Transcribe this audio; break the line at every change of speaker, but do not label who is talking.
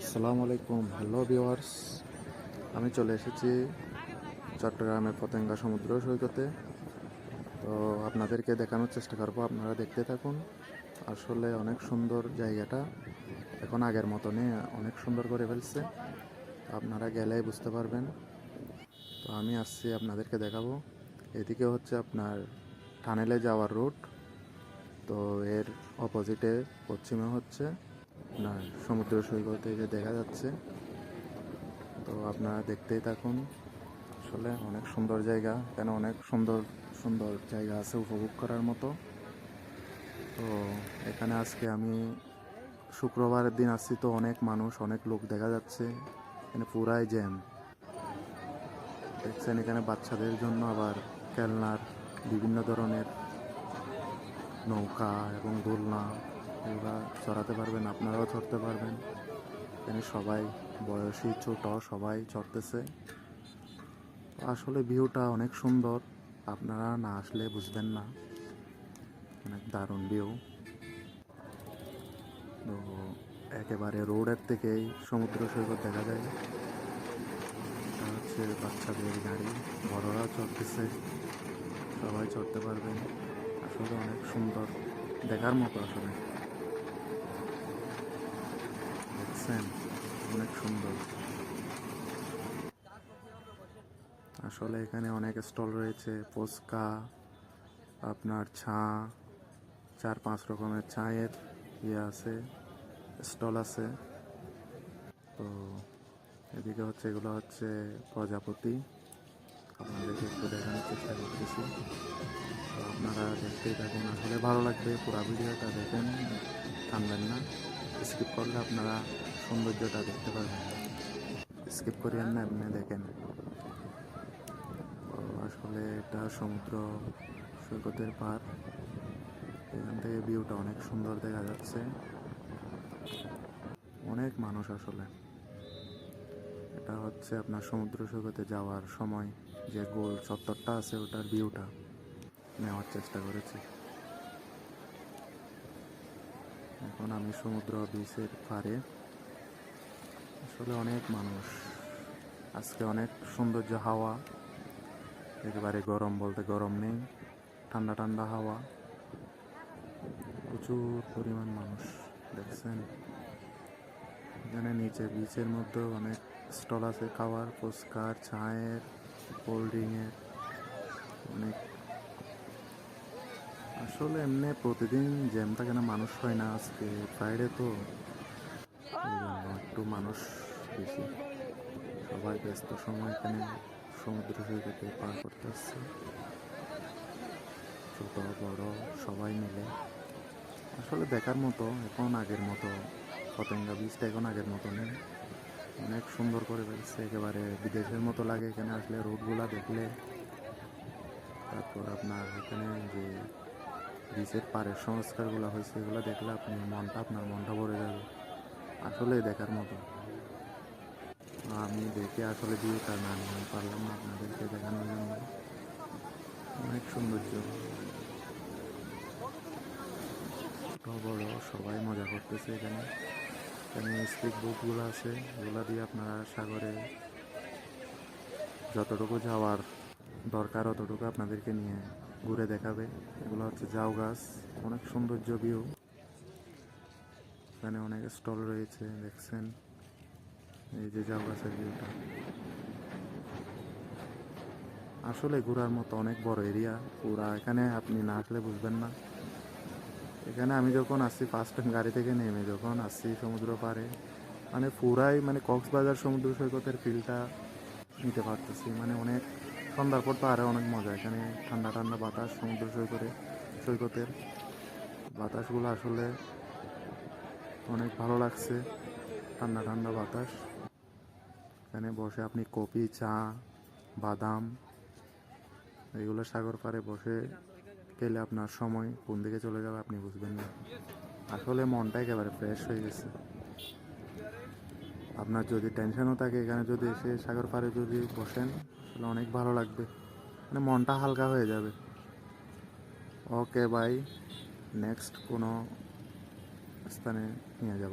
আসসালামু আলাইকুম। Hello viewers আমি চলে এসেছি চট্টগ্রামের পতেঙ্গা সমুদ্র সৈকতে। তো আপনাদেরকে দেখানোর চেষ্টা করব, আপনারা দেখতে থাকুন। আসলে অনেক সুন্দর জায়গাটা এখন আগের মতনই অনেক সুন্দর করে ফেলছে। আপনারা গেলেই বুঝতে পারবেন। তো আমি আসছি আপনাদেরকে দেখাবো। এদিকে হচ্ছে আপনার টানেলে যাওয়ার রুট। তো এর অপোজিটে পশ্চিমে হচ্ছে আপনার সমুদ্র সৈকত এই যে দেখা যাচ্ছে। তো আপনারা দেখতেই থাকুন। আসলে অনেক সুন্দর জায়গা এখানে অনেক সুন্দর সুন্দর জায়গা আছে উপভোগ করার মতো। তো এখানে আজকে আমি শুক্রবারের দিন আসছি তো অনেক মানুষ, অনেক লোক দেখা যাচ্ছে। এখানে পুরাই জ্যাম। দেখছেন এখানে বাচ্চাদের জন্য আবার খেলনার বিভিন্ন ধরনের নৌকা এবং দোলনা। এগুলা চড়াতে পারবেন, আপনারাও চড়তে পারবেন। এখানে সবাই বয়সী, ছোট, সবাই চড়তেছে। আসলে ভিউটা অনেক সুন্দর, আপনারা না আসলে বুঝবেন না। অনেক দারুণ ভিউ। তো একেবারে রোডের থেকেই সমুদ্র সৈকত দেখা যায়। হচ্ছে বাচ্চাদের গাড়ি, বড়রাও চড়তেছে, সবাই চড়তে পারবেন। আসলে অনেক সুন্দর, দেখার মতো আসলে। দেখছেন? অনেক সুন্দর। আসলে এখানে অনেক স্টল রয়েছে, ফুচকা, আপনার ছা চার পাঁচ রকমের চায়ের ইয়ে আছে, স্টল আছে। তো এদিকে হচ্ছে, এগুলো হচ্ছে প্রজাপতি। আপনাদেরকে একটু দেখানোর চেষ্টা করতেছি। তো আপনারা দেখতেই থাকুন, আসলে ভালো লাগবে পুরো ভিডিওটা, দেখেন। থামবেন না। স্কিপ করলে আপনারা সৌন্দর্যটা দেখতে পারবেন। স্কিপ করিয়েন না এমনি দেখেন। আসলে এটা সমুদ্র সৈকতের পার এখান থেকে ভিউটা অনেক সুন্দর দেখা যাচ্ছে। অনেক মানুষ আসলে। এটা হচ্ছে আপনার সমুদ্র সৈকতে যাওয়ার সময় যে গোল চত্বরটা আছে, ওটার ভিউটা নেওয়ার চেষ্টা করেছি। এখন আমি সমুদ্র বিচের পারে আসলে অনেক মানুষ। আজকে অনেক সৌন্দর্য হাওয়া, একেবারে গরম বলতে গরম নেই, ঠান্ডা ঠান্ডা হাওয়া। প্রচুর পরিমাণ মানুষ, দেখছেন? এখানে নিচে বিচের মধ্যে অনেক স্টল আছে, খাওয়ার, ফুচকার, চায়ের, কোল্ড ড্রিঙ্কের অনেক। আসলে এমনি প্রতিদিন জ্যাম থাকে না মানুষ হয় না আজকে? ফ্রাইডে তো। একটু মানুষ বেশি। সবাই ব্যস্ত, সময় এখানে সমুদ্র সৈকতে পার করতে আসছে। ছোট, বড়, সবাই মিলে। আসলে দেখার মতো, এখন আগের মতো, পতেঙ্গা বীজটা এখন আগের মতো নেই। অনেক সুন্দর করে ফেলছে একেবারে বিদেশের মতো লাগে এখানে আসলে রোডগুলা দেখলে। তারপর আপনার এখানে যে বিচের পাড়ের সংস্কারগুলো হয়েছে, এগুলো দেখলে আপনি মনটা, আপনার মনটা ভরে যাবে। আসলে দেখার মতো। আমি দেখে আসলে ভিউটা না নিতে পারলাম না, আপনাদেরকে দেখানোর জন্য। অনেক সৌন্দর্য। ছোট বড়, সবাই মজা করতেছে এখানে। এখানে স্পিড বোটগুলো আছে, এগুলো দিয়ে আপনারা সাগরে যতটুকু যাওয়ার দরকার অতটুকু আপনাদেরকে নিয়ে ঘুরে দেখাবে। এগুলো হচ্ছে জাউ গাছ, অনেক সৌন্দর্য ভিউ এখানে অনেক স্টল রয়েছে, দেখছেন? এই যে জাউ গাছের ভিউটা আসলে ঘোরার মতো অনেক বড় এরিয়া পুরা এখানে আপনি না আসলে বুঝবেন না। এখানে আমি যখন আসছি ফার্স্ট টাইম গাড়ি থেকে নেমে যখন আসছি সমুদ্র পাড়ে মানে পুরাই মানে কক্সবাজার সমুদ্র সৈকতের ফিলটা নিতে পারতেছি। মানে অনেক সন্ধ্যার পর তো আরও অনেক মজা, এখানে ঠান্ডা ঠান্ডা বাতাস সমুদ্র সৈকতে, সৈকতের বাতাসগুলো আসলে অনেক ভালো লাগছে। ঠান্ডা ঠান্ডা বাতাস। এখানে বসে আপনি কফি, চা, বাদাম এগুলো সাগর পাড়ে বসে গেলে আপনার সময় কোন দিকে চলে যাবে আপনি বুঝবেন না। আসলে মনটা একেবারে ফ্রেশ হয়ে গেছে। আপনার যদি টেনশনও থাকে, এখানে যদি এসে সাগর পাড়ে যদি বসেন তাহলে অনেক ভালো লাগবে। মানে মনটা হালকা হয়ে যাবে। ওকে বাই নেক্সট কোনো স্থানে নিয়ে যাব।